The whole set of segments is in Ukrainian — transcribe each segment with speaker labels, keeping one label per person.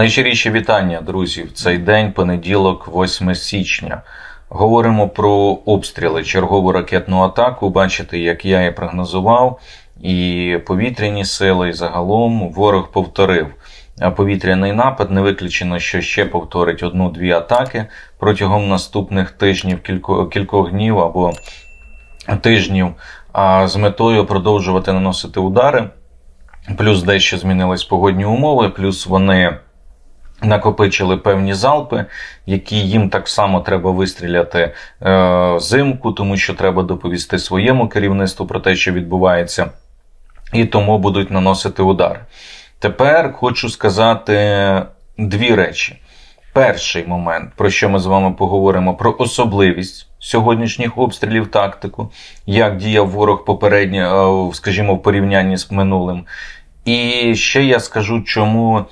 Speaker 1: Найщиріші вітання, друзі, в цей день, понеділок, 8 січня. Говоримо про обстріли, чергову ракетну атаку. Бачите, як я і прогнозував, і повітряні сили, і загалом ворог повторив повітряний напад. Не виключено, що ще повторить одну-дві атаки протягом наступних тижнів, кілько, кількох днів або тижнів, а з метою продовжувати наносити удари. Плюс дещо змінились погодні умови, плюс вони накопичили певні залпи, які їм так само треба вистріляти е, взимку, тому що треба доповісти своєму керівництву про те, що відбувається, і тому будуть наносити удари. Тепер хочу сказати дві речі. Перший момент, про що ми з вами поговоримо, про особливість сьогоднішніх обстрілів, тактику, як діяв ворог попередньо, е, скажімо, в порівнянні з минулим. І ще я скажу, чому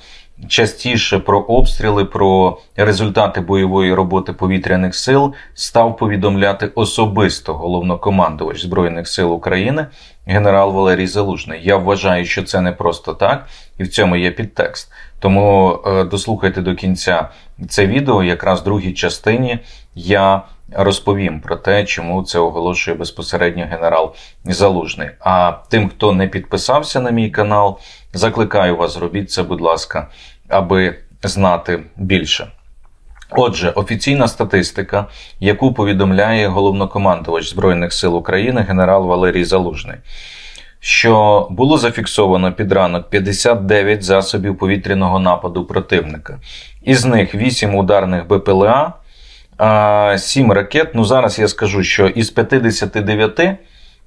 Speaker 1: частіше про обстріли, про результати бойової роботи повітряних сил став повідомляти особисто головнокомандувач Збройних сил України генерал Валерій Залужний. Я вважаю, що це не просто так, і в цьому є підтекст. Тому е, дослухайте до кінця це відео, якраз в другій частині я розповім про те, чому це оголошує безпосередньо генерал Залужний. А тим, хто не підписався на мій канал, закликаю вас, зробіть це, будь ласка, аби знати більше. Отже, офіційна статистика, яку повідомляє головнокомандувач Збройних сил України генерал Валерій Залужний, що було зафіксовано під ранок 59 засобів повітряного нападу противника, із них 8 ударних БПЛА, 7 ракет. Ну зараз я скажу, що із 59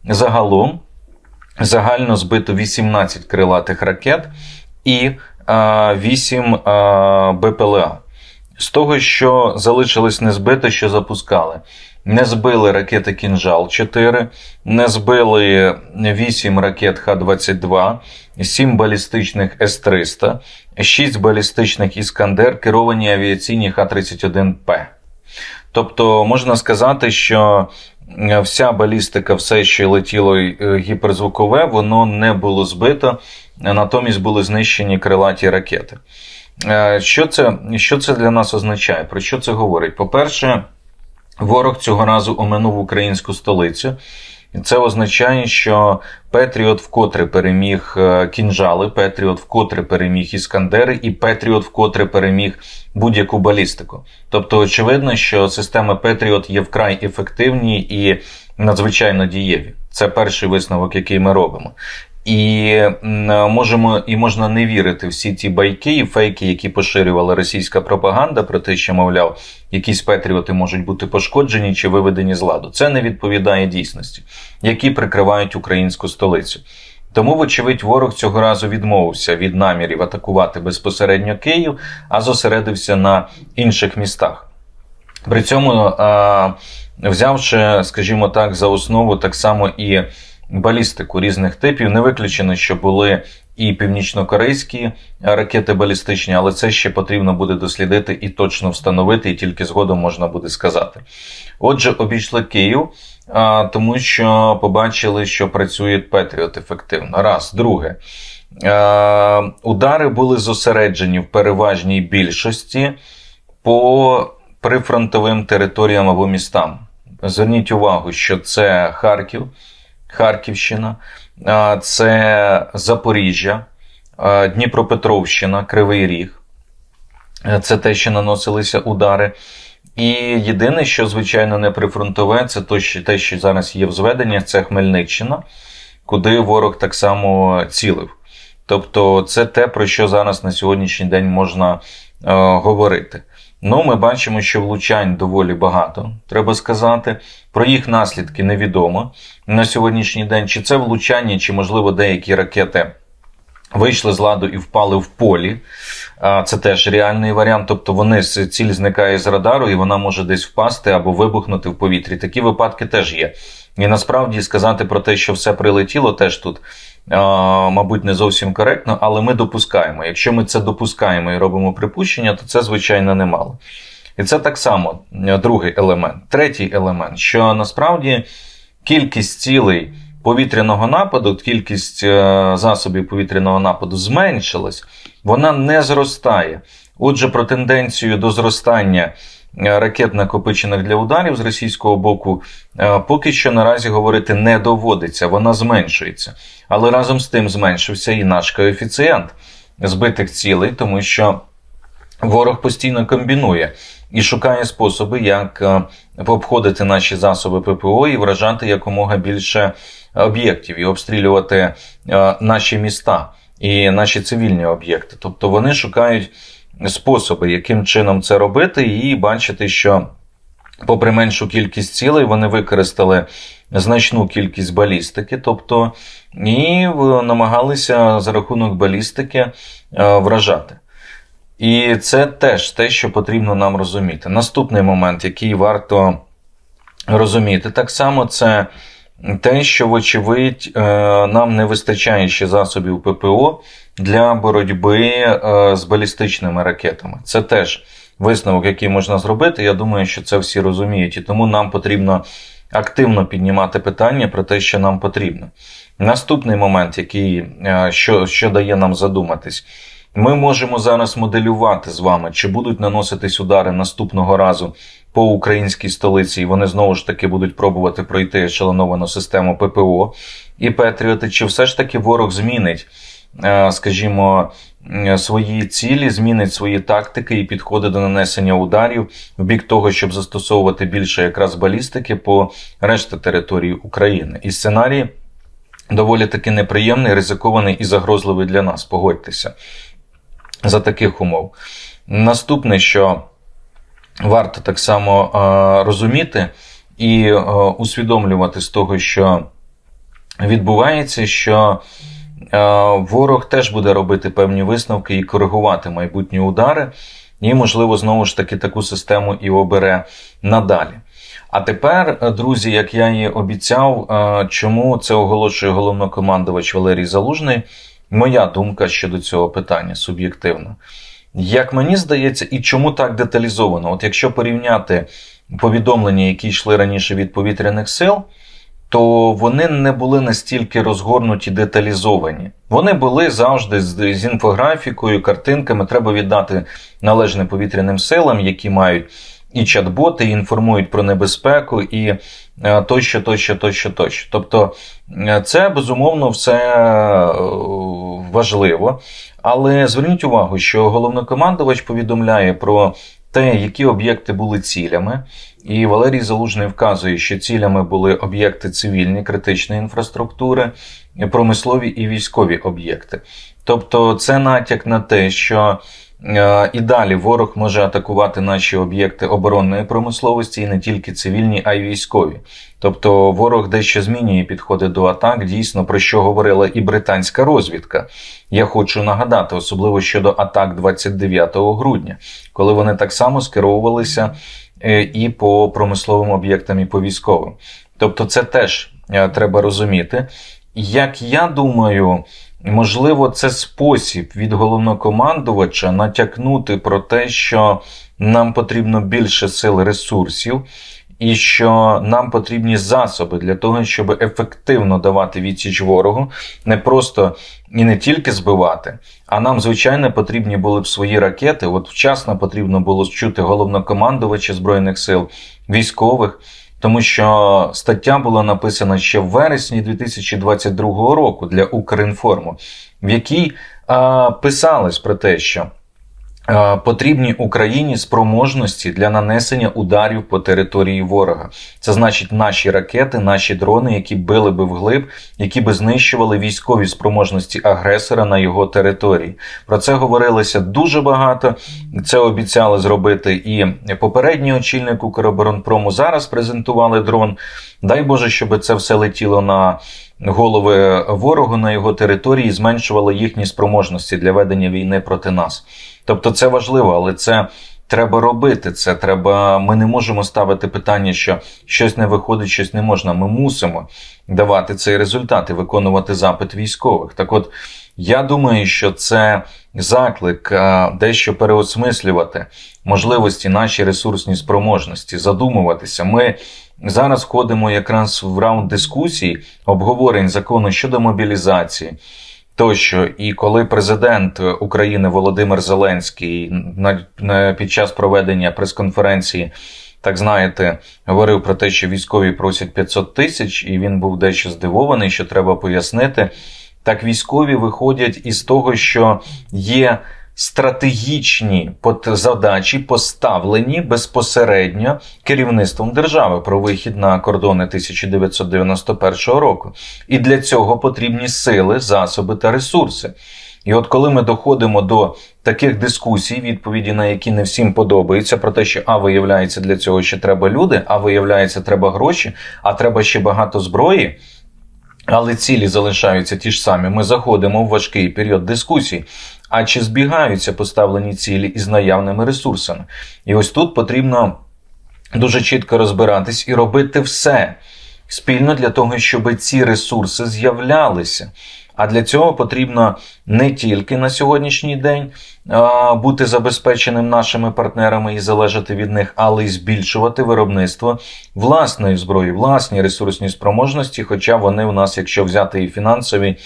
Speaker 1: загалом загально збито 18 крилатих ракет і 8 БПЛА. З того, що залишилось не збите, що запускали. Не збили ракети Кінжал 4, не збили 8 ракет Х-22, 7 балістичних С-300, 6 балістичних Іскандер, керовані авіаційні Х-31П. Тобто можна сказати, що вся балістика, все, що летіло гіперзвукове, воно не було збито, натомість були знищені крилаті ракети. Що це, Що це для нас означає? Про що це говорить? По-перше, ворог цього разу оминув українську столицю. Це означає, що Петріот вкотре переміг кінжали, Петріот вкотре переміг іскандери, і Петріот вкотре переміг будь-яку балістику. Тобто, очевидно, що системи Петріот є вкрай ефективні і надзвичайно дієві. Це перший висновок, який ми робимо. І можемо і можна не вірити всі ті байки і фейки, які поширювала російська пропаганда про те, що мовляв, якісь патріоти можуть бути пошкоджені чи виведені з ладу. Це не відповідає дійсності, які прикривають українську столицю. Тому, вочевидь, ворог цього разу відмовився від намірів атакувати безпосередньо Київ, а зосередився на інших містах. При цьому, взявши, скажімо так, за основу так само і балістику різних типів. Не виключено, що були і північно-корейські ракети балістичні, але це ще потрібно буде дослідити і точно встановити, і тільки згодом можна буде сказати. Отже, обійшли Київ, тому що побачили, що працює Петріот ефективно. Раз, друге. Удари були зосереджені в переважній більшості по прифронтовим територіям або містам. Зверніть увагу, що це Харків, Харківщина, це Запоріжжя, Дніпропетровщина, Кривий Ріг. Це те, що наносилися удари. І єдине, що, звичайно, не прифронтове, це те, що зараз є в зведенні, це Хмельниччина, куди ворог так само цілив. Тобто, це те, про що зараз на сьогоднішній день можна е, говорити. Ну, ми бачимо, що влучань доволі багато, треба сказати. Про їх наслідки невідомо на сьогоднішній день. Чи це влучання, чи, можливо, деякі ракети вийшли з ладу і впали в полі. Це теж реальний варіант. Тобто вони ціль зникає з радару, і вона може десь впасти або вибухнути в повітрі. Такі випадки теж є. І насправді сказати про те, що все прилетіло, теж тут. Мабуть, не зовсім коректно, але ми допускаємо. Якщо ми це допускаємо і робимо припущення, то це звичайно немало. І це так само другий елемент. Третій елемент, що насправді кількість цілей повітряного нападу, кількість е, засобів повітряного нападу зменшилась, вона не зростає. Отже, про тенденцію до зростання е, ракет накопичених для ударів з російського боку е, поки що наразі говорити не доводиться, вона зменшується. Але разом з тим зменшився і наш коефіцієнт збитих цілей, тому що ворог постійно комбінує і шукає способи, як е, обходити наші засоби ППО і вражати якомога більше об'єктів і обстрілювати е, наші міста і наші цивільні об'єкти. Тобто вони шукають способи, яким чином це робити, і бачити, що. Попри меншу кількість цілей, вони використали значну кількість балістики, тобто і намагалися за рахунок балістики е, вражати. І це теж те, що потрібно нам розуміти. Наступний момент, який варто розуміти, так само це те, що, вочевидь, е, нам не вистачає ще засобів ППО для боротьби е, з балістичними ракетами. Це теж висновок, який можна зробити. Я думаю, що це всі розуміють, і тому нам потрібно активно піднімати питання про те, що нам потрібно. Наступний момент, який е, що, що дає нам задуматись. Ми можемо зараз моделювати з вами, чи будуть наноситись удари наступного разу по українській столиці, і вони знову ж таки будуть пробувати пройти ешелоновану систему ППО і Петріоти, чи все ж таки ворог змінить, е, скажімо, свої цілі, змінить свої тактики і підходи до нанесення ударів в бік того, щоб застосовувати більше якраз балістики по решті території України. І сценарій доволі таки неприємний, ризикований і загрозливий для нас. Погодьтеся за таких умов. Наступне, що варто так само е, розуміти і е, усвідомлювати з того, що відбувається, що ворог теж буде робити певні висновки і коригувати майбутні удари, і, можливо, знову ж таки таку систему і обере надалі. А тепер, друзі, як я і обіцяв, чому це оголошує головнокомандувач Валерій Залужний. Моя думка щодо цього питання суб'єктивно. Як мені здається, і чому так деталізовано? От якщо порівняти повідомлення, які йшли раніше від повітряних сил, то вони не були настільки розгорнуті, деталізовані. Вони були завжди з, з інфографікою, картинками. Треба віддати належне повітряним силам, які мають і чат-боти, і інформують про небезпеку, і е, тощо, тощо, тощо, тощо. Тобто е, це безумовно все е, важливо. Але зверніть увагу, що головнокомандувач повідомляє про те, які об'єкти були цілями. І Валерій Залужний вказує, що цілями були об'єкти цивільні, критичної інфраструктури, промислові і військові об'єкти. Тобто, це натяк на те, що і далі ворог може атакувати наші об'єкти оборонної промисловості і не тільки цивільні, а й військові. Тобто ворог дещо змінює підходи до атак, дійсно про що говорила і британська розвідка. Я хочу нагадати, особливо щодо атак 29 грудня, коли вони так само скеровувалися е, і по промисловим об'єктам, і по військовим. Тобто, це теж е, треба розуміти. Як я думаю. Можливо, це спосіб від головнокомандувача натякнути про те, що нам потрібно більше сил ресурсів, і що нам потрібні засоби для того, щоб ефективно давати відсіч ворогу, не просто і не тільки збивати, а нам, звичайно, потрібні були б свої ракети. От вчасно потрібно було чути головнокомандувача збройних сил військових тому що стаття була написана ще в вересні 2022 року для Укрінформу, в якій а, писалось про те, що Потрібні Україні спроможності для нанесення ударів по території ворога. Це значить наші ракети, наші дрони, які били би вглиб, які би знищували військові спроможності агресора на його території. Про це говорилося дуже багато. Це обіцяли зробити і попередній очільник Укроборонпрому. Зараз презентували дрон. Дай Боже, щоб це все летіло на голови ворогу на його території, і зменшувало їхні спроможності для ведення війни проти нас. Тобто це важливо, але це треба робити. Це треба. Ми не можемо ставити питання, що щось не виходить, щось не можна. Ми мусимо давати цей результат і виконувати запит військових. Так, от я думаю, що це заклик дещо переосмислювати можливості, наші ресурсні спроможності, задумуватися. Ми зараз входимо якраз в раунд дискусій, обговорень закону щодо мобілізації Тощо, і коли президент України Володимир Зеленський на, під час проведення прес-конференції, так знаєте, говорив про те, що військові просять 500 тисяч, і він був дещо здивований, що треба пояснити. Так військові виходять із того, що є стратегічні задачі, поставлені безпосередньо керівництвом держави про вихід на кордони 1991 року. І для цього потрібні сили, засоби та ресурси. І от коли ми доходимо до таких дискусій, відповіді на які не всім подобаються, про те, що а виявляється, для цього ще треба люди, а виявляється, треба гроші, а треба ще багато зброї. Але цілі залишаються ті ж самі. Ми заходимо в важкий період дискусій. А чи збігаються поставлені цілі із наявними ресурсами? І ось тут потрібно дуже чітко розбиратись і робити все спільно для того, щоб ці ресурси з'являлися. А для цього потрібно не тільки на сьогоднішній день бути забезпеченим нашими партнерами і залежати від них, але й збільшувати виробництво власної зброї, власні ресурсні спроможності, хоча вони у нас, якщо взяти і фінансові,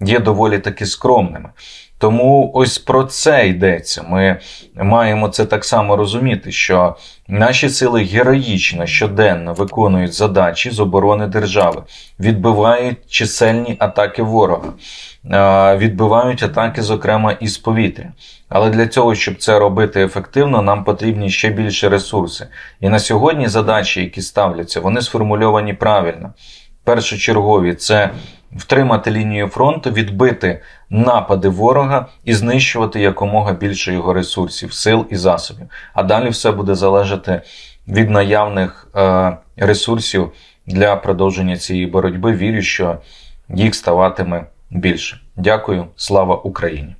Speaker 1: є доволі таки скромними. Тому ось про це йдеться. Ми маємо це так само розуміти, що наші сили героїчно щоденно виконують задачі з оборони держави, відбивають чисельні атаки ворога, відбивають атаки, зокрема, із повітря. Але для цього, щоб це робити ефективно, нам потрібні ще більше ресурси. І на сьогодні задачі, які ставляться, вони сформульовані правильно. Першочергові це втримати лінію фронту, відбити напади ворога і знищувати якомога більше його ресурсів, сил і засобів. А далі все буде залежати від наявних е, ресурсів для продовження цієї боротьби. Вірю, що їх ставатиме більше. Дякую, слава Україні!